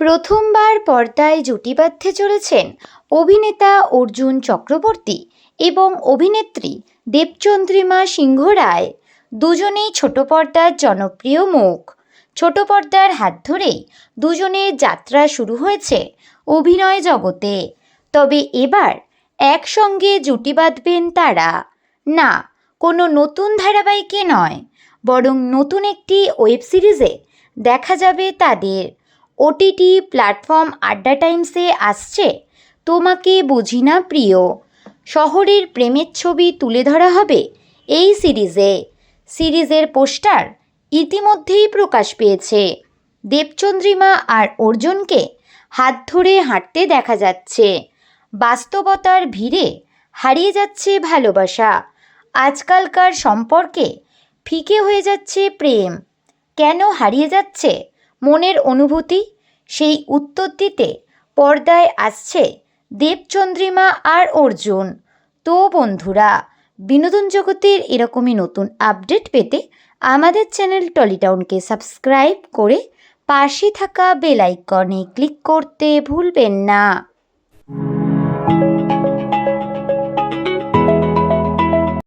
প্রথমবার পর্দায় জুটি বাঁধতে চলেছেন অভিনেতা অর্জুন চক্রবর্তী এবং অভিনেত্রী দেবচন্দ্রিমা সিংহ রায়। দুজনেই ছোট পর্দার জনপ্রিয় মুখ। ছোট পর্দার হাত ধরেই দুজনের যাত্রা শুরু হয়েছে অভিনয় জগতে। তবে এবার একসঙ্গে জুটি বাঁধবেন তারা। না, কোনো নতুন ধারাবাহিকে নয়, বরং নতুন একটি ওয়েব সিরিজে দেখা যাবে তাদের। ওটিটি প্ল্যাটফর্ম আড্ডা টাইমসে আসছে? তোমাকে বুঝি না প্রিয়। শহরের প্রেমের ছবি তুলে ধরা হবে এই সিরিজে। সিরিজের পোস্টার ইতিমধ্যেই প্রকাশ পেয়েছে। দেবচন্দ্রিমা আর অর্জুনকে হাত ধরে হাঁটতে দেখা যাচ্ছে। বাস্তবতার ভিড়ে হারিয়ে যাচ্ছে ভালোবাসা। আজকালকার সম্পর্কে ফিকে হয়ে যাচ্ছে প্রেম। কেন হারিয়ে যাচ্ছে মনের অনুভূতি, সেই উত্তর দিতে পর্দায় আসছে দেবচন্দ্রিমা আর অর্জুন। তো বন্ধুরা, বিনোদন জগতের এরকমই নতুন আপডেট পেতে আমাদের চ্যানেল টলিটাউনকে সাবস্ক্রাইব করে পাশে থাকা বেল আইকনে ক্লিক করতে ভুলবেন না।